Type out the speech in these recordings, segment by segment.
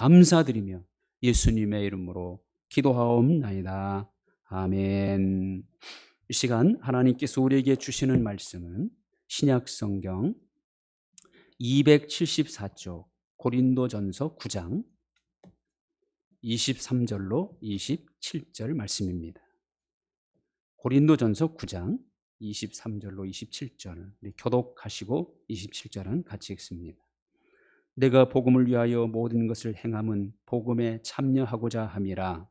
감사드리며 예수님의 이름으로 기도하옵나이다. 아멘. 이 시간 하나님께서 우리에게 주시는 말씀은 신약 성경 274쪽 고린도전서 9장 23절로 27절 말씀입니다. 고린도전서 9장 23절로 27절 우리 교독하시고 27절은 같이 읽습니다. 내가 복음을 위하여 모든 것을 행함은 복음에 참여하고자 함이라.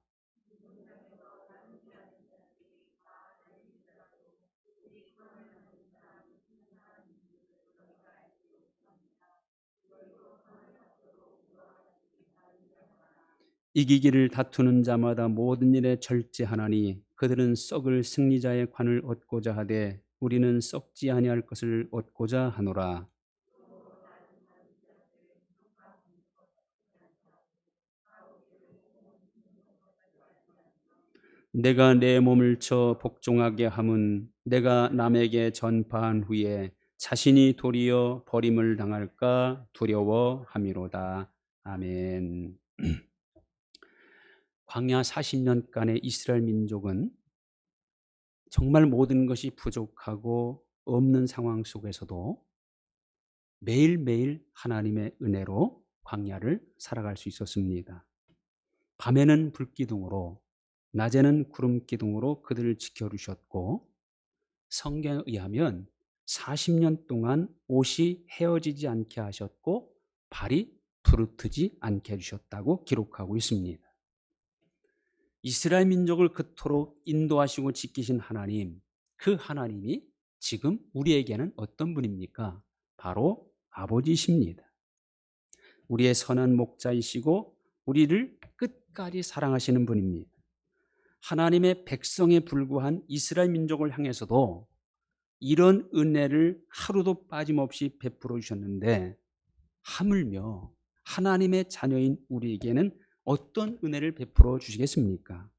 이기기를 다투는 자마다 모든 일에 절제하나니 그들은 썩을 승리자의 관을 얻고자 하되 우리는 썩지 아니할 것을 얻고자 하노라. 내가 내 몸을 쳐 복종하게 함은 내가 남에게 전파한 후에 자신이 도리어 버림을 당할까 두려워함이로다. 아멘. 광야 40년간의 이스라엘 민족은 정말 모든 것이 부족하고 없는 상황 속에서도 매일매일 하나님의 은혜로 광야를 살아갈 수 있었습니다. 밤에는 불기둥으로 낮에는 구름 기둥으로 그들을 지켜주셨고 성경에 의하면 40년 동안 옷이 헤어지지 않게 하셨고 발이 부르트지 않게 해주셨다고 기록하고 있습니다. 이스라엘 민족을 그토록 인도하시고 지키신 하나님, 그 하나님이 지금 우리에게는 어떤 분입니까? 바로 아버지십니다. 우리의 선한 목자이시고 우리를 끝까지 사랑하시는 분입니다. 하나님의 백성에 불과한 이스라엘 민족을 향해서도 이런 은혜를 하루도 빠짐없이 베풀어 주셨는데 하물며 하나님의 자녀인 우리에게는 어떤 은혜를 베풀어 주시겠습니까?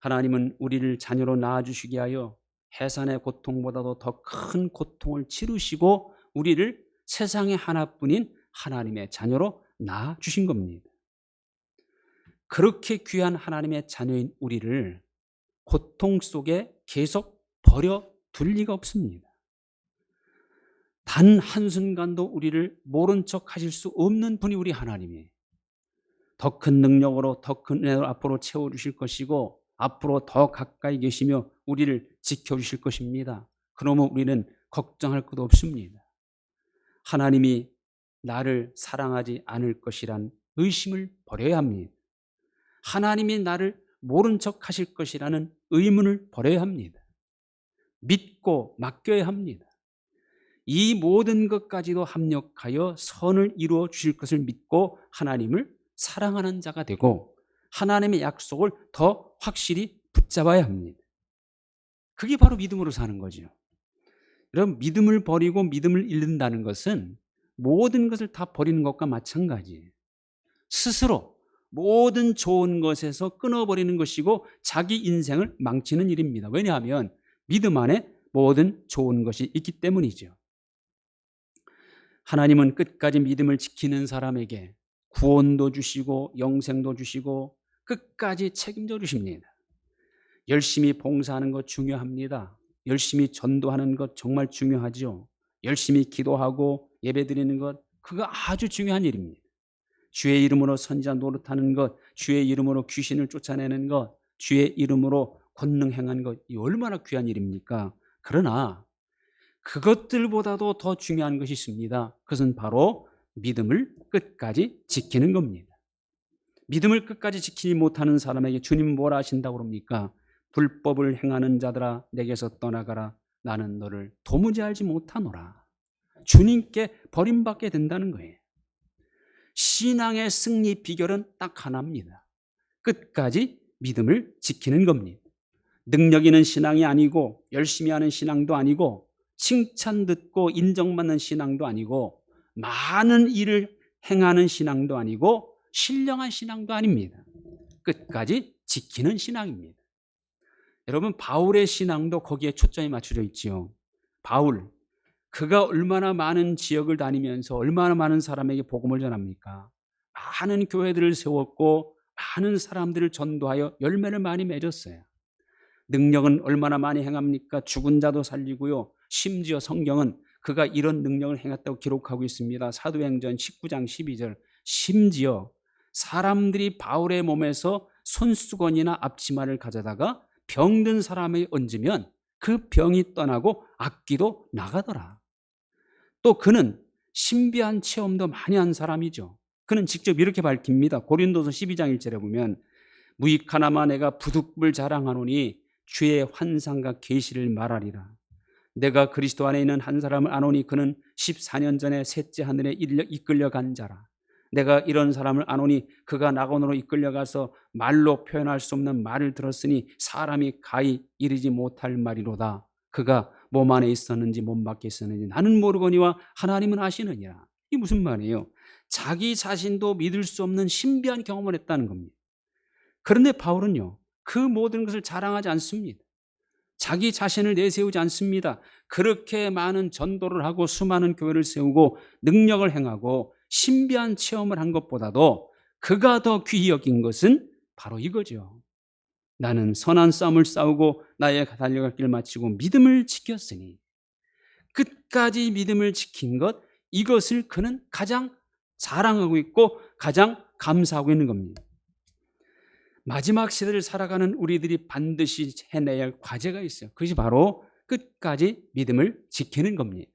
하나님은 우리를 자녀로 낳아 주시게 하여 해산의 고통보다도 더 큰 고통을 치르시고 우리를 세상의 하나뿐인 하나님의 자녀로 낳아 주신 겁니다. 그렇게 귀한 하나님의 자녀인 우리를 고통 속에 계속 버려 둘 리가 없습니다. 단 한순간도 우리를 모른 척 하실 수 없는 분이 우리 하나님이에요. 더 큰 능력으로 더 큰 은혜로 앞으로 채워주실 것이고 앞으로 더 가까이 계시며 우리를 지켜주실 것입니다. 그러면 우리는 걱정할 것도 없습니다. 하나님이 나를 사랑하지 않을 것이란 의심을 버려야 합니다. 하나님이 나를 모른 척 하실 것이라는 의문을 버려야 합니다. 믿고 맡겨야 합니다. 이 모든 것까지도 합력하여 선을 이루어 주실 것을 믿고 하나님을 사랑하는 자가 되고 하나님의 약속을 더 확실히 붙잡아야 합니다. 그게 바로 믿음으로 사는 거죠. 여러분, 믿음을 버리고 믿음을 잃는다는 것은 모든 것을 다 버리는 것과 마찬가지예요. 스스로 모든 좋은 것에서 끊어버리는 것이고 자기 인생을 망치는 일입니다. 왜냐하면 믿음 안에 모든 좋은 것이 있기 때문이죠. 하나님은 끝까지 믿음을 지키는 사람에게 구원도 주시고 영생도 주시고 끝까지 책임져 주십니다. 열심히 봉사하는 것 중요합니다. 열심히 전도하는 것 정말 중요하죠. 열심히 기도하고 예배드리는 것 그거 아주 중요한 일입니다. 주의 이름으로 선지자 노릇하는 것, 주의 이름으로 귀신을 쫓아내는 것, 주의 이름으로 권능 행하는 것, 이 얼마나 귀한 일입니까? 그러나 그것들보다도 더 중요한 것이 있습니다. 그것은 바로 믿음을 끝까지 지키는 겁니다. 믿음을 끝까지 지키지 못하는 사람에게 주님 뭐라 하신다고 그럽니까? 불법을 행하는 자들아 내게서 떠나가라 나는 너를 도무지 알지 못하노라. 주님께 버림받게 된다는 거예요. 신앙의 승리 비결은 딱 하나입니다. 끝까지 믿음을 지키는 겁니다. 능력 있는 신앙이 아니고 열심히 하는 신앙도 아니고 칭찬 듣고 인정받는 신앙도 아니고 많은 일을 행하는 신앙도 아니고 신령한 신앙도 아닙니다. 끝까지 지키는 신앙입니다. 여러분 바울의 신앙도 거기에 초점이 맞춰져 있지요. 바울 그가 얼마나 많은 지역을 다니면서 얼마나 많은 사람에게 복음을 전합니까? 많은 교회들을 세웠고 많은 사람들을 전도하여 열매를 많이 맺었어요. 능력은 얼마나 많이 행합니까? 죽은 자도 살리고요. 심지어 성경은 그가 이런 능력을 행했다고 기록하고 있습니다. 사도행전 19장 12절. 심지어 사람들이 바울의 몸에서 손수건이나 앞치마를 가져다가 병든 사람에 얹으면 그 병이 떠나고 악기도 나가더라. 또 그는 신비한 체험도 많이 한 사람이죠. 그는 직접 이렇게 밝힙니다. 고린도서 12장 1절에 보면 무익 하나만 내가 부득불 자랑하노니 주의 환상과 계시를 말하리라. 내가 그리스도 안에 있는 한 사람을 아노니 그는 14년 전에 셋째 하늘에 이끌려 간 자라. 내가 이런 사람을 아노니 그가 낙원으로 이끌려가서 말로 표현할 수 없는 말을 들었으니 사람이 가히 이르지 못할 말이로다. 그가 몸 안에 있었는지 몸 밖에 있었는지 나는 모르거니와 하나님은 아시느니라. 이 무슨 말이에요? 자기 자신도 믿을 수 없는 신비한 경험을 했다는 겁니다. 그런데 바울은요, 그 모든 것을 자랑하지 않습니다. 자기 자신을 내세우지 않습니다. 그렇게 많은 전도를 하고 수많은 교회를 세우고 능력을 행하고 신비한 체험을 한 것보다도 그가 더 귀히 여긴 것은 바로 이거죠. 나는 선한 싸움을 싸우고 나의 달려갈 길 마치고 믿음을 지켰으니 끝까지 믿음을 지킨 것 이것을 그는 가장 자랑하고 있고 가장 감사하고 있는 겁니다. 마지막 시대를 살아가는 우리들이 반드시 해내야 할 과제가 있어요. 그것이 바로 끝까지 믿음을 지키는 겁니다.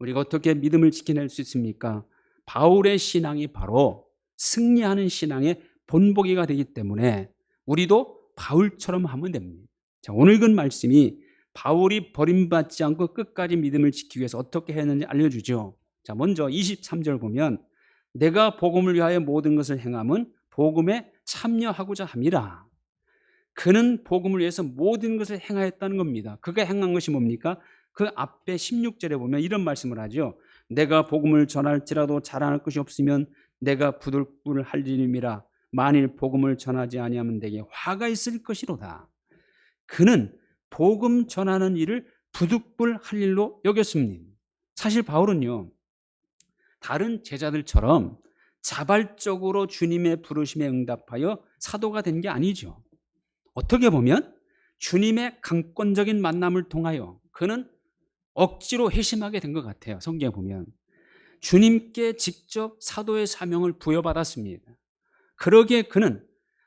우리가 어떻게 믿음을 지켜낼 수 있습니까? 바울의 신앙이 바로 승리하는 신앙의 본보기가 되기 때문에 우리도 바울처럼 하면 됩니다. 자, 오늘 읽은 말씀이 바울이 버림받지 않고 끝까지 믿음을 지키기 위해서 어떻게 했는지 알려주죠. 자, 먼저 23절 보면 내가 복음을 위하여 모든 것을 행함은 복음에 참여하고자 함이라. 그는 복음을 위해서 모든 것을 행하였다는 겁니다. 그가 행한 것이 뭡니까? 그 앞에 16절에 보면 이런 말씀을 하죠. 내가 복음을 전할지라도 자랑할 것이 없으면 내가 부들불 할 일임이라 만일 복음을 전하지 아니하면 내게 화가 있을 것이로다. 그는 복음 전하는 일을 부득불 할 일로 여겼습니다. 사실 바울은요. 다른 제자들처럼 자발적으로 주님의 부르심에 응답하여 사도가 된 게 아니죠. 어떻게 보면 주님의 강권적인 만남을 통하여 그는 억지로 회심하게 된 것 같아요. 성경에 보면. 주님께 직접 사도의 사명을 부여받았습니다. 그러기에 그는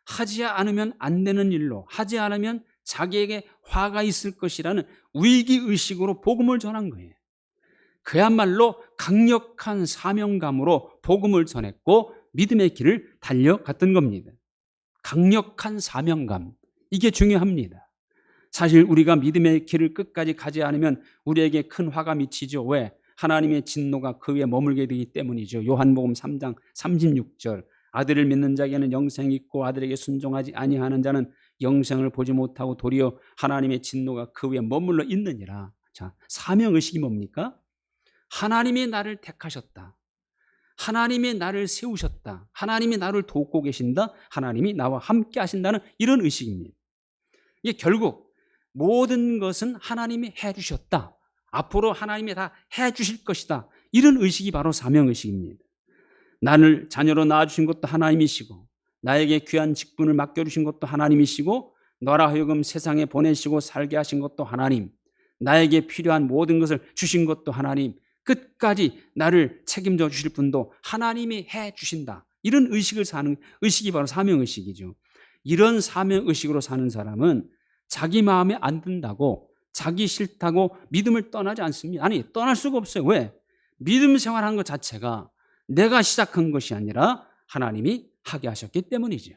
하지 않으면 안 되는 일로, 하지 않으면 자기에게 화가 있을 것이라는 위기의식으로 복음을 전한 거예요. 그야말로 강력한 사명감으로 복음을 전했고 믿음의 길을 달려갔던 겁니다. 강력한 사명감. 이게 중요합니다. 사실 우리가 믿음의 길을 끝까지 가지 않으면 우리에게 큰 화가 미치죠. 왜? 하나님의 진노가 그 위에 머물게 되기 때문이죠. 요한복음 3장 36절. 아들을 믿는 자에게는 영생이 있고 아들에게 순종하지 아니하는 자는 영생을 보지 못하고 도리어 하나님의 진노가 그 위에 머물러 있느니라. 자, 사명 의식이 뭡니까? 하나님이 나를 택하셨다. 하나님이 나를 세우셨다. 하나님이 나를 돕고 계신다. 하나님이 나와 함께 하신다는 이런 의식입니다. 이게 결국 모든 것은 하나님이 해 주셨다. 앞으로 하나님이 다 해 주실 것이다. 이런 의식이 바로 사명 의식입니다. 나를 자녀로 낳아 주신 것도 하나님이시고 나에게 귀한 직분을 맡겨 주신 것도 하나님이시고 너라 하여금 세상에 보내시고 살게 하신 것도 하나님. 나에게 필요한 모든 것을 주신 것도 하나님. 끝까지 나를 책임져 주실 분도 하나님이 해 주신다. 이런 의식을 사는 의식이 바로 사명 의식이죠. 이런 사명 의식으로 사는 사람은 자기 마음에 안 든다고 자기 싫다고 믿음을 떠나지 않습니다. 아니, 떠날 수가 없어요. 왜? 믿음 생활하는 것 자체가 내가 시작한 것이 아니라 하나님이 하게 하셨기 때문이죠.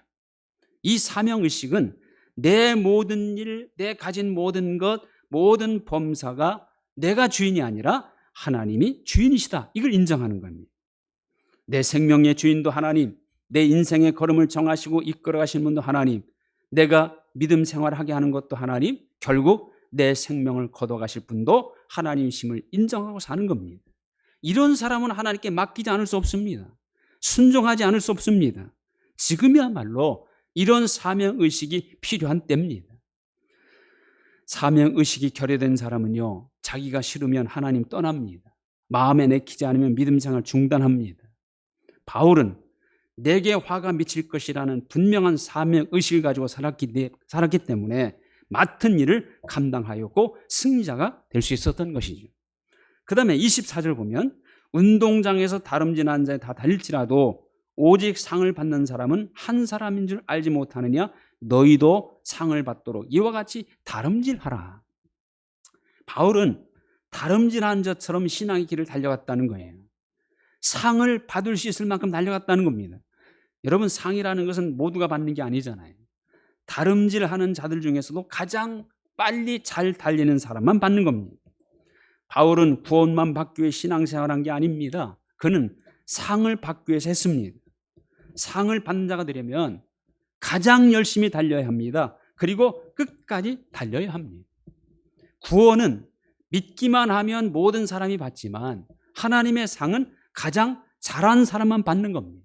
이 사명 의식은 내 모든 일, 내 가진 모든 것, 모든 범사가 내가 주인이 아니라 하나님이 주인이시다. 이걸 인정하는 겁니다. 내 생명의 주인도 하나님, 내 인생의 걸음을 정하시고 이끌어 가신 분도 하나님, 내가 믿음 생활하게 하는 것도 하나님, 결국 내 생명을 거둬 가실 분도 하나님이심을 인정하고 사는 겁니다. 이런 사람은 하나님께 맡기지 않을 수 없습니다. 순종하지 않을 수 없습니다. 지금이야말로 이런 사명 의식이 필요한 때입니다. 사명 의식이 결여된 사람은요, 자기가 싫으면 하나님 떠납니다. 마음에 내키지 않으면 믿음 생활 중단합니다. 바울은 내게 화가 미칠 것이라는 분명한 사명 의식을 가지고 살았기, 때- 살았기 때문에 맡은 일을 감당하였고 승리자가 될 수 있었던 것이죠. 그 다음에 24절 보면 운동장에서 다름질한 자에 다 달릴지라도 오직 상을 받는 사람은 한 사람인 줄 알지 못하느냐 너희도 상을 받도록 이와 같이 다름질하라. 바울은 다름질한 자처럼 신앙의 길을 달려갔다는 거예요. 상을 받을 수 있을 만큼 달려갔다는 겁니다. 여러분 상이라는 것은 모두가 받는 게 아니잖아요. 다름질하는 자들 중에서도 가장 빨리 잘 달리는 사람만 받는 겁니다. 바울은 구원만 받기 위해 신앙생활한 게 아닙니다. 그는 상을 받기 위해서 했습니다. 상을 받는 자가 되려면 가장 열심히 달려야 합니다. 그리고 끝까지 달려야 합니다. 구원은 믿기만 하면 모든 사람이 받지만 하나님의 상은 가장 잘한 사람만 받는 겁니다.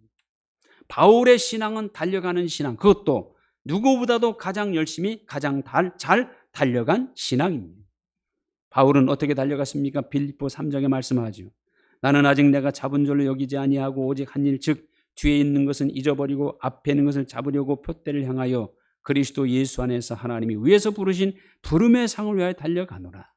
바울의 신앙은 달려가는 신앙, 그것도 누구보다도 가장 열심히 가장 달- 잘 달려간 신앙입니다. 바울은 어떻게 달려갔습니까? 빌립보 3장에 말씀하죠. 나는 아직 내가 잡은 줄로 여기지 아니하고 오직 한 일 즉 뒤에 있는 것은 잊어버리고 앞에 있는 것을 잡으려고 표대를 향하여 그리스도 예수 안에서 하나님이 위에서 부르신 부름의 상을 위하여 달려가노라.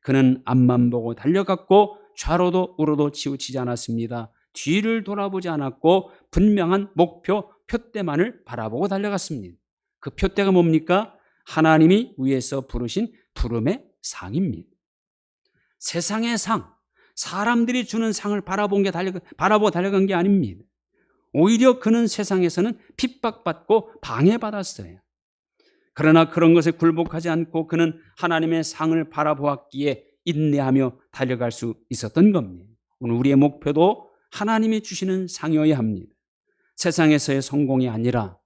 그는 앞만 보고 달려갔고 좌로도 우로도 치우치지 않았습니다. 뒤를 돌아보지 않았고 분명한 목표 표대만을 바라보고 달려갔습니다. 그 표대가 뭡니까? 하나님이 위에서 부르신 부름의 상입니다. 세상의 상, 사람들이 주는 상을 바라본 게 달려, 바라보고 달려간 게 아닙니다. 오히려 그는 세상에서는 핍박받고 방해받았어요. 그러나 그런 것에 굴복하지 않고 그는 하나님의 상을 바라보았기에 인내하며 달려갈 수 있었던 겁니다. 오늘 우리의 목표도 하나님이 주시는 상이어야 합니다. 세상에서의 성공이 아니라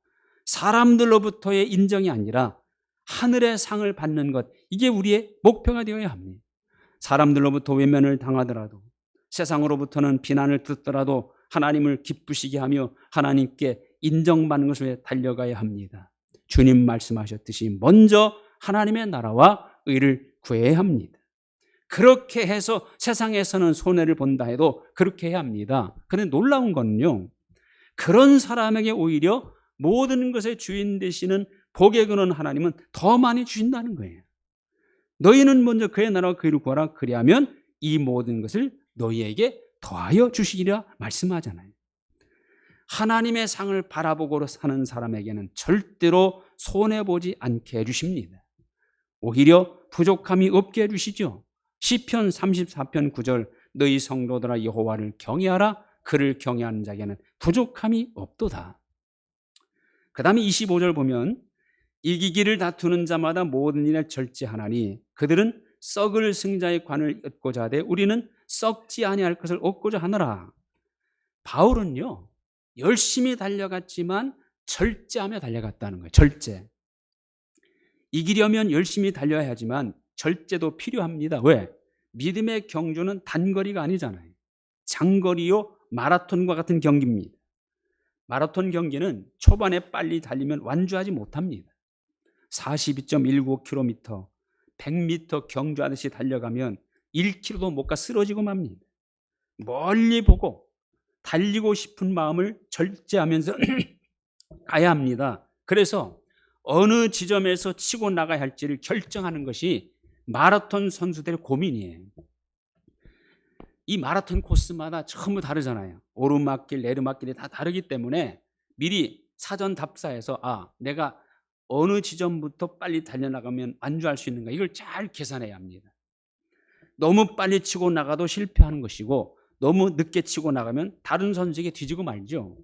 사람들로부터의 인정이 아니라 하늘의 상을 받는 것 이게 우리의 목표가 되어야 합니다. 사람들로부터 외면을 당하더라도 세상으로부터는 비난을 듣더라도 하나님을 기쁘시게 하며 하나님께 인정받는 것을 위해 달려가야 합니다. 주님 말씀하셨듯이 먼저 하나님의 나라와 의를 구해야 합니다. 그렇게 해서 세상에서는 손해를 본다 해도 그렇게 해야 합니다. 그런데 놀라운 거는요. 그런 사람에게 오히려 모든 것의 주인 되시는 복의 근원 하나님은 더 많이 주신다는 거예요. 너희는 먼저 그의 나라와 그 일을 구하라. 그리하면 이 모든 것을 너희에게 더하여 주시리라 말씀하잖아요. 하나님의 상을 바라보고 사는 사람에게는 절대로 손해보지 않게 해주십니다. 오히려 부족함이 없게 해주시죠. 시편 34편 9절 너희 성도들아 여호와를 경외하라 그를 경외하는 자에게는 부족함이 없도다. 그 다음에 25절 보면 이기기를 다투는 자마다 모든 일에 절제하나니 그들은 썩을 승자의 관을 얻고자 하되 우리는 썩지 아니할 것을 얻고자 하노라. 바울은요 열심히 달려갔지만 절제하며 달려갔다는 거예요. 절제. 이기려면 열심히 달려야 하지만 절제도 필요합니다. 왜? 믿음의 경주는 단거리가 아니잖아요. 장거리요 마라톤과 같은 경기입니다. 마라톤 경기는 초반에 빨리 달리면 완주하지 못합니다. 42.19km, 100m 경주하듯이 달려가면 1km도 못 가 쓰러지고 맙니다. 멀리 보고 달리고 싶은 마음을 절제하면서 가야 합니다. 그래서 어느 지점에서 치고 나가야 할지를 결정하는 것이 마라톤 선수들의 고민이에요. 이 마라톤 코스마다 전부 다르잖아요. 오르막길, 내리막길이 다 다르기 때문에 미리 사전 답사해서 아, 내가 어느 지점부터 빨리 달려나가면 안주할 수 있는가 이걸 잘 계산해야 합니다. 너무 빨리 치고 나가도 실패하는 것이고 너무 늦게 치고 나가면 다른 선수에게 뒤지고 말죠.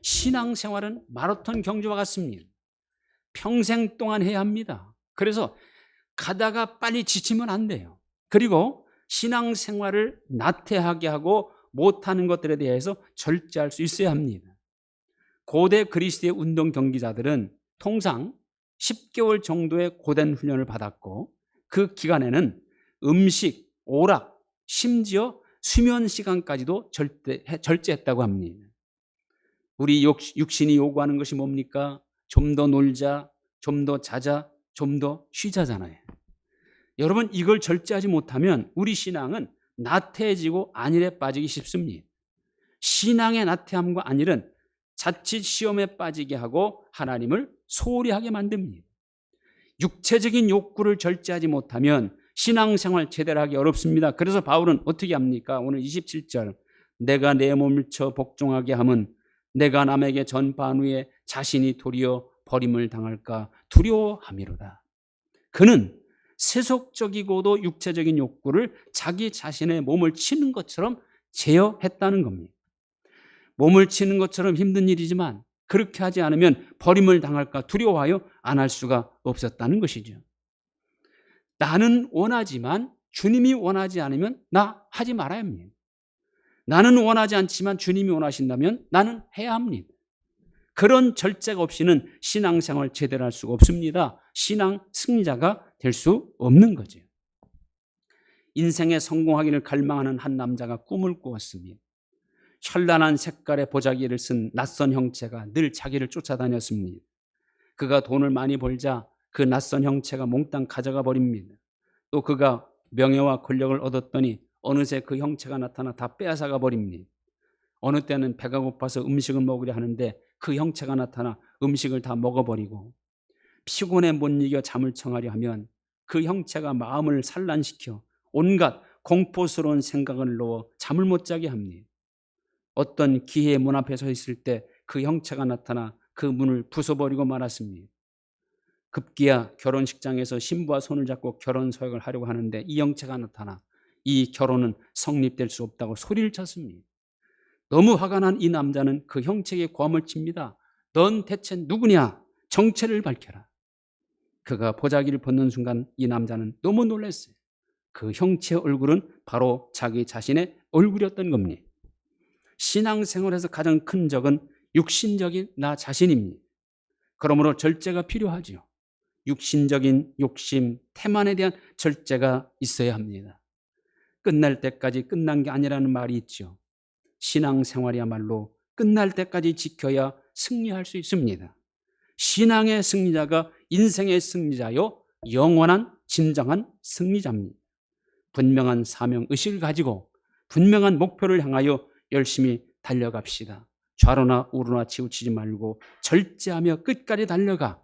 신앙생활은 마라톤 경주와 같습니다. 평생 동안 해야 합니다. 그래서 가다가 빨리 지치면 안 돼요. 그리고 신앙생활을 나태하게 하고 못하는 것들에 대해서 절제할 수 있어야 합니다. 고대 그리스의 운동 경기자들은 통상 10개월 정도의 고된 훈련을 받았고 그 기간에는 음식, 오락, 심지어 수면 시간까지도 절대, 절제했다고 합니다. 우리 육신이 요구하는 것이 뭡니까? 좀 더 놀자, 좀 더 자자, 좀 더 쉬자잖아요. 여러분 이걸 절제하지 못하면 우리 신앙은 나태해지고 안일에 빠지기 쉽습니다. 신앙의 나태함과 안일은 자칫 시험에 빠지게 하고 하나님을 소홀히 하게 만듭니다. 육체적인 욕구를 절제하지 못하면 신앙생활 제대로 하기 어렵습니다. 그래서 바울은 어떻게 합니까? 오늘 27절 내가 내 몸을 쳐 복종하게 함은 내가 남에게 전파한 후에 자신이 도리어 버림을 당할까 두려워함이로다. 그는 세속적이고도 육체적인 욕구를 자기 자신의 몸을 치는 것처럼 제어했다는 겁니다. 몸을 치는 것처럼 힘든 일이지만 그렇게 하지 않으면 버림을 당할까 두려워하여 안 할 수가 없었다는 것이죠. 나는 원하지만 주님이 원하지 않으면 나 하지 말아야 합니다. 나는 원하지 않지만 주님이 원하신다면 나는 해야 합니다. 그런 절제가 없이는 신앙생활 제대로 할 수가 없습니다. 신앙 승리자가 될 수 없는 거죠. 인생에 성공하기를 갈망하는 한 남자가 꿈을 꾸었습니다. 현란한 색깔의 보자기를 쓴 낯선 형체가 늘 자기를 쫓아다녔습니다. 그가 돈을 많이 벌자 그 낯선 형체가 몽땅 가져가 버립니다. 또 그가 명예와 권력을 얻었더니 어느새 그 형체가 나타나 다 빼앗아가 버립니다. 어느 때는 배가 고파서 음식을 먹으려 하는데 그 형체가 나타나 음식을 다 먹어버리고 피곤에 못 이겨 잠을 청하려 하면 그 형체가 마음을 산란시켜 온갖 공포스러운 생각을 넣어 잠을 못 자게 합니다. 어떤 기회의 문 앞에 서 있을 때 그 형체가 나타나 그 문을 부숴버리고 말았습니다. 급기야 결혼식장에서 신부와 손을 잡고 결혼 서약을 하려고 하는데 이 형체가 나타나 이 결혼은 성립될 수 없다고 소리를 쳤습니다. 너무 화가 난 이 남자는 그 형체에게 고함을 칩니다. 넌 대체 누구냐? 정체를 밝혀라. 그가 보자기를 벗는 순간 이 남자는 너무 놀랐어요. 그 형체의 얼굴은 바로 자기 자신의 얼굴이었던 겁니다. 신앙생활에서 가장 큰 적은 육신적인 나 자신입니다. 그러므로 절제가 필요하지요. 육신적인 욕심, 태만에 대한 절제가 있어야 합니다. 끝날 때까지 끝난 게 아니라는 말이 있죠. 신앙생활이야말로 끝날 때까지 지켜야 승리할 수 있습니다. 신앙의 승리자가 인생의 승리자요, 영원한 진정한 승리자입니다. 분명한 사명 의식을 가지고 분명한 목표를 향하여 열심히 달려갑시다. 좌로나 우로나 치우치지 말고 절제하며 끝까지 달려가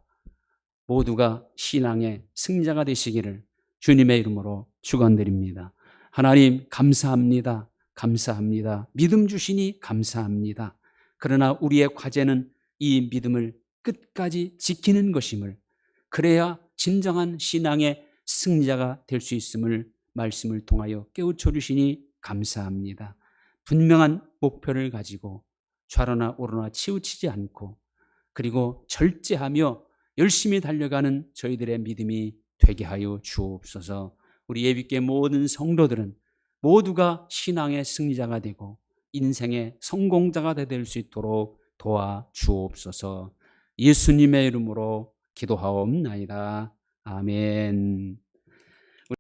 모두가 신앙의 승자가 되시기를 주님의 이름으로 축원드립니다. 하나님 감사합니다. 감사합니다. 믿음 주시니 감사합니다. 그러나 우리의 과제는 이 믿음을 끝까지 지키는 것임을 그래야 진정한 신앙의 승자가 될 수 있음을 말씀을 통하여 깨우쳐 주시니 감사합니다. 분명한 목표를 가지고 좌로나 오로나 치우치지 않고 그리고 절제하며 열심히 달려가는 저희들의 믿음이 되게 하여 주옵소서. 우리 예비께 모든 성도들은 모두가 신앙의 승리자가 되고 인생의 성공자가 될 수 있도록 도와 주옵소서. 예수님의 이름으로 기도하옵나이다. 아멘.